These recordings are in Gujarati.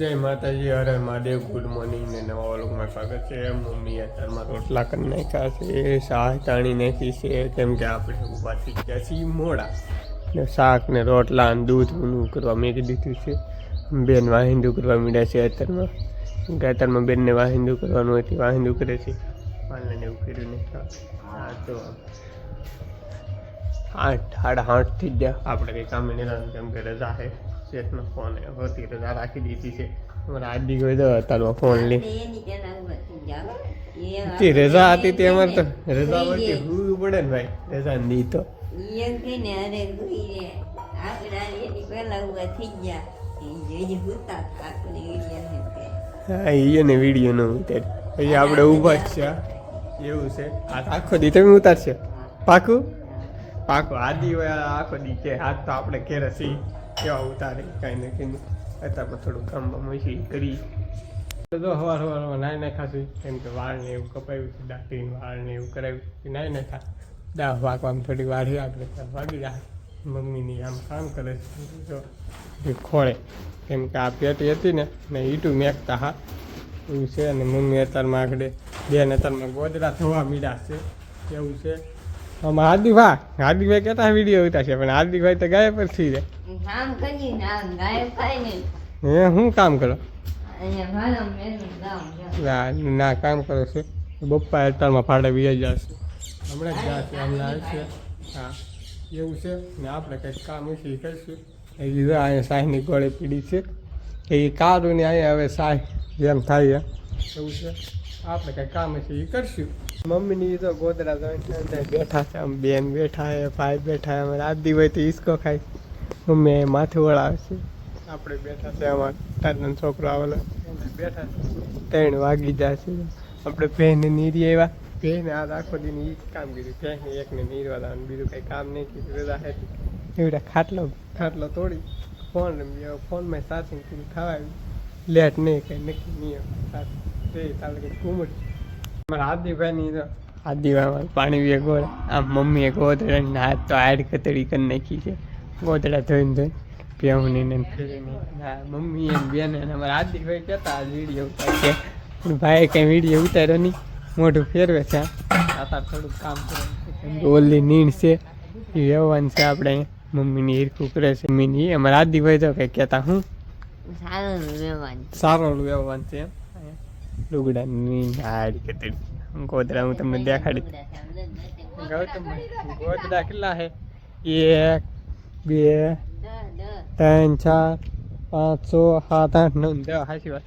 જય માતાજી, હરે મહાદેવ, ગુડ મોર્નિંગ ને નવા ઓલોકમાં સ્વાગત છે. મમ્મી અત્યારમાં રોટલા કરી નાખ્યા છે, શાક તાણી નાખી છે, કેમ કે આપણે ઊભા થઈ ગયા છીએ મોડા. ને શાક ને રોટલા ને દૂધ ઊંધું કરવા મેં દીધું છે. બેન વાહિંદુ કરવા મીડ્યા છે અત્યારમાં. કેમ કે અત્યારમાં બેનને વાહિંદુ કરવાનું હોય તે વાહિંદુ કરે છે. માલને એવું કર્યું નહીં. હા, તો આઠ, સાડા આઠ થઈ ગયા. આપણે કંઈ કામે નહીં કેમ કે રજા છે. શેઠનો ફોન હતી રજા રાખી દીધી છે. અમારા આજી ગયો તો તારો ફોન લે તે રજા હતી તે અમારે તો રજા વચ્ચે હુવું પડે ને ભાઈ રજા નહીં તો. હા એને વીડિયો નો ઉતાર. પછી આપણે ઊભા જ છે એવું છે. આ આખો દી તમે ઉતારશે પાકું? પાકું આદિ હોય આખો દી કે હાથ તો આપણે ઘેરે સી કેવા ઉતારે કાંઈ ને કંઈ અત્યારમાં થોડું કામમાં મશી કરી. તો હવાર હવાર નાઈ નાખાશું. કેમ કે વાળ ને એવું કપાવ્યું છે, દાંતીને વાળ ને એવું કરાવ્યું નાઈ નાખા. દા વાગવામાં થોડી વાર આપણે વાગી જાય. મમ્મીની આમ કામ કરે છે. જો ખોળે. કેમ કે આ પેટી હતી ને ને ઈટું મેકતા હા. એવું છે, અને મમ્મી અત્યારમાં આગળ બેન અત્યારમાં ગોદરા થવા મીડા છે એવું છે. આમાં હાર્દિકભાઈ હાર્દિકભાઈ કેટલા વીડિયો ઉતારશે પણ હાર્દિકભાઈ તો ગાયબ જ થઈ જાય. કામ કરી ના ગાયબ થાય ને. હે શું કામ કરો? અહીંયા ભાલો મેનું ગામ છે. ના ના કામ કરો છો. બપ્પા અત્યારમાં ફાડે વી જશે હમણાં જ જશે હમણાં આવશે હા એવું છે. ને આપણે કંઈક કામ છે એ કરીશું. એ લીધે અહીંયા સાહીની ગોળે પીડી છે. કે એ કારું ને અહીંયા હવે સાહ જેમ થાય એમ. એવું છે. આપણે કંઈક કામ છે એ કરશું. મમ્મીની તો ગોદરા બેઠા છે, આમ બેન બેઠા હે ભાઈ બેઠા હે અમારે આદિ હોય તો ઈસકો ખાય. મમ્મી માથું વળાવે છે. આપણે બેઠા છે અમારા તારનો છોકરો આવેલો. બેઠા ત્રણ વાગી જાય છે. આપણે બેન નીરી આવ્યા બેન આ આખો દિન એ જ કામ કર્યું. એક એકને નીરવા લાવવાનું બીજું કંઈ કામ નહીં કીધું રજા હતી એવડા ખાટલો ખાટલો તોડી, ફોન ફોનમાં સાચી કીધું ખાવાયું લેટ નહીં કંઈ નક્કી નહીં તે તારે કંઈ કુમડ તો આદિભાઈ પાણી પીએ ગોળ. આમ મમ્મીએ ગોદડા હાથ તો આડ કતરી કરી નાખી છે. ગોદડા ધોઈને ધોઈને પ્યાઉની ને મમ્મી એમ બેન અને અમારા આદિભાઈ કહેતા આ વીડિયો ઉતાર છે પણ ભાઈ કંઈ વીડિયો ઉતાર્યો નહીં. મોઢું ફેરવે છે. આ થોડુંક કામ કરે છે. ઓલી નીણ છે એ વ્યવહાન છે આપણે. મમ્મીની હીરખું કરે છે. મમ્મીની અમારા આદિભાઈ તો કંઈ કહેતા હું. સારું વ્યવહાર સારો વ્યવહાર છે એમ. લુગડાની હાડી કતરી ગોદડા હું તમને દેખાડી ગૌતમ ગોદડા કેટલા છે એક બે ત્રણ ચાર પાંચ છ સાત આઠ નવ દસ. હાસી વાત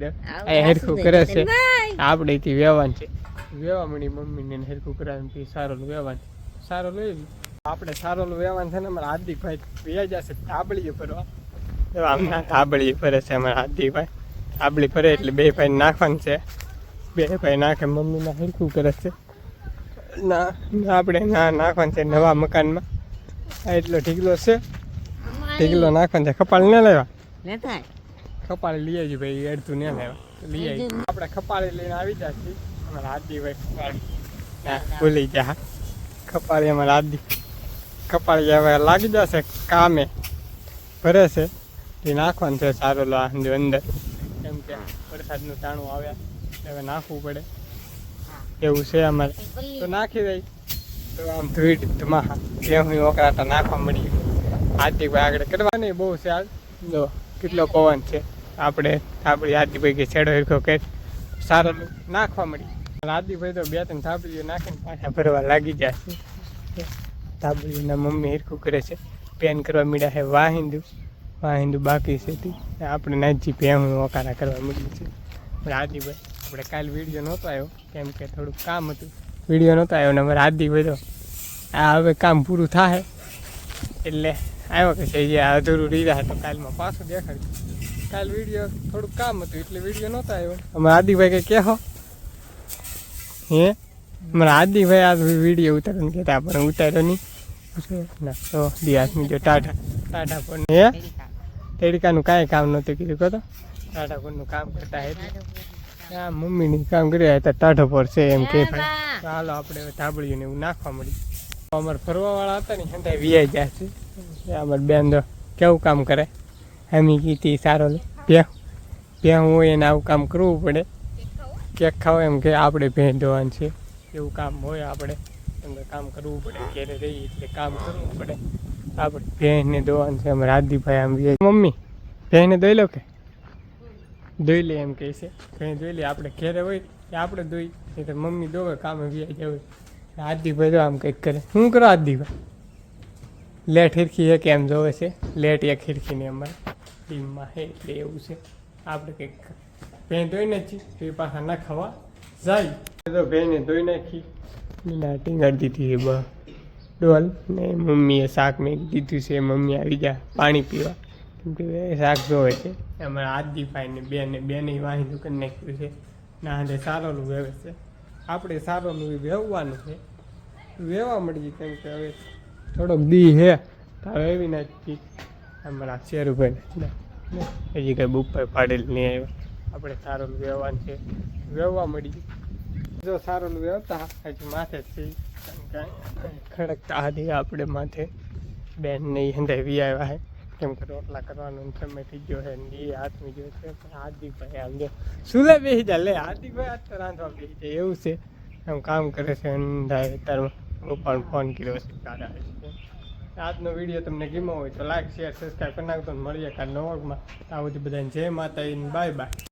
દસ. આ હેરખું કરે છે. આપણે થી વેવાન છે. વ્યવહામણી મમ્મીને હેરખું કરાવીને સારો વેવાન સારો લઈ આપણે સારો વેવાન છે ને અમારા હાર્દિકભાઈ વ્યાજ જશે તાબડીએ ફરવા. આમના તાબડીએ ફરે છે અમારા હાર્દિકભાઈ. તાબડી ફરે એટલે બે ભાઈ નાખવાનું છે. બે ભાઈ નાખે મમ્મીના હેરખું કરે છે. ના ના આપણે ના નાખવાનું છે નવા મકાનમાં. આ એટલો ઢીકલો છે. ઢીકલો નાખવાનો છે. કપાળ ન લેવા? કપાળ લઈ આવજો ભાઈ અડધું ન લેવા. લઈ આવી આપણે ખપાળી લઈને આવી જાય છે અમારા આદી ભાઈ ખપાળી. ના ભૂલી ગયા. ખપાળી અમારા આદી. ખપાળી હવે લાગી જશે કામે. ભરે છે. એ નાખવાનું છે સારું અંદર. કેમ કે વરસાદનું તાણું આવ્યા હવે નાખવું પડે. એવું છે અમારે. તો નાખી દઈ. તો આમ ધૂળ ધમાહા જેમ ઓકરાટા નાખવા મળી હાથીભાઈ આગળ કરવાની બહુ છે જો કેટલો પવન છે. આપણે આપણી આદિભાઈ કે છેડો હિરખો કે સારો નાખવા મળી આદિભાઈ તો બે ત્રણ થાબડીઓ નાખીને પાછા ભરવા લાગી જાય છે. થાબડીઓના મમ્મી હિરખું કરે છે. પેન કરવા મીડા છે વાહિંદુ વાહિંદુ બાકી છે તે. આપણે નાજી ભેહું ઓકારા કરવા મળ્યું છે પણ હાથીભાઈ આપણે કાલ વીડિયો નહોતો આવ્યો કેમ કે થોડુંક કામ હતું. વીડિયો નહોતો આવ્યો ને અમારે આદિભાઈ તો આ હવે કામ પૂરું થાય. એટલે આવ્યો કે છે જે અધૂરું રીધા તો કાલમાં પાછું દેખાડ્યું કાલ વીડિયો થોડુંક કામ હતું, એટલે વીડિયો નહોતો આવ્યો અમારા આદિભાઈ કંઈ કહો હે? અમારા આદિભાઈ આ વીડિયો ઉતારવાનું કહેતા, પણ ઉતાર્યો નહીં. ના, તો દિયાસની જો ટાટા ટાટા પણ હે? તડકાનું કાંઈ કામ નહોતું કીધું કહો તો. ટાટા પરનું કામ કરતા હતા. આ મમ્મીની કામ કર્યા હતા ટાઢો પર છે એમ કે. ભાઈ ચાલો આપણે ધાબળીયું ને એવું નાખવા મળી અમારે ફરવાવાળા હતા ને હંધાઈ વીઆઈ ગયા છે. અમારે બેન તો કેવું કામ કરે? હમી કીધી સારો લે. ત્યાં ત્યાં હોય એને આવું કામ કરવું પડે. કેક ખાવ એમ કે આપણે ભેં ધોવાનું છે. એવું કામ હોય આપણે. એમ કામ કરવું પડે ઘેરે રહીએ એટલે કામ કરવું પડે. આપણે ભેંને દોવાનું છે અમારે રાધીભાઈ આમ વે મમ્મી ભેંને દોઈ લો કે? ધોઈ લે એમ કહે છે. કંઈ દોઈ લે, આપણે ઘેરે હોય કે આપણે ધોઈ નહીં તો મમ્મી દોવે કામે વ્યાજ હોય રાધીભાઈ તો આમ કંઈક કરે. શું કરો રાધીભાઈ? લેટ હિરખી છે કેમ જોવે છે? લેટ એક હિરખીને અમારે. ટીમમાં છે એટલે એવું છે. આપણે કંઈક ભેં ધોઈ નાખી, તો એ પાછા ના ખાવા જાય. તો ભેંને ધોઈ નાખી. લાટી કાઢી દીધી બ. ડોલ. ને મમ્મીએ શાક મેં કીધું છે, મમ્મી આવી જા પાણી પીવા. કેમ કે શાક જોવે છે. અમારા આદિભાઈ ને બેને બેને વાંધું કરી નાખ્યું છે. ના હાથે સારોલું વેવે છે. આપણે સારોલું વેવવાનું છે. વેવા મળી કેમ કે હવે થોડોક દી હે, તો વેવી નાખી અમારા શેરુભાઈ હજી કઈ બુપાઈ પાડેલ નહીં આવ્યા. આપણે સારોલું વેવાનું છે. વેવવા મળી જો સારો વેવતા હજી માથે છે. ખડકતા હતી આપણે માથે. બેન નહીં હંધાવી આવ્યા હે. કેમ કે રોટલા કરવાનો સમય થઈ ગયો છે ને એ હાથમાં ગયો છે. હાર્દિકભાઈ આમ જો સુલે બેસી જાય લે હાર્દિકભાઈ આજ તો રાંધવા બેસી જાય, એવું છે. એમ કામ કરે છે અંધાય તારમાં હું પણ ફોન કર્યો છે દાદા આજનો વીડિયો તમને ગમ્યો હોય તો લાઈક શેર સબસ્ક્રાઈબ કરી ને મળીએ કાલ નવોગમાં આ બધી બધાને, જય માતા બાય બાય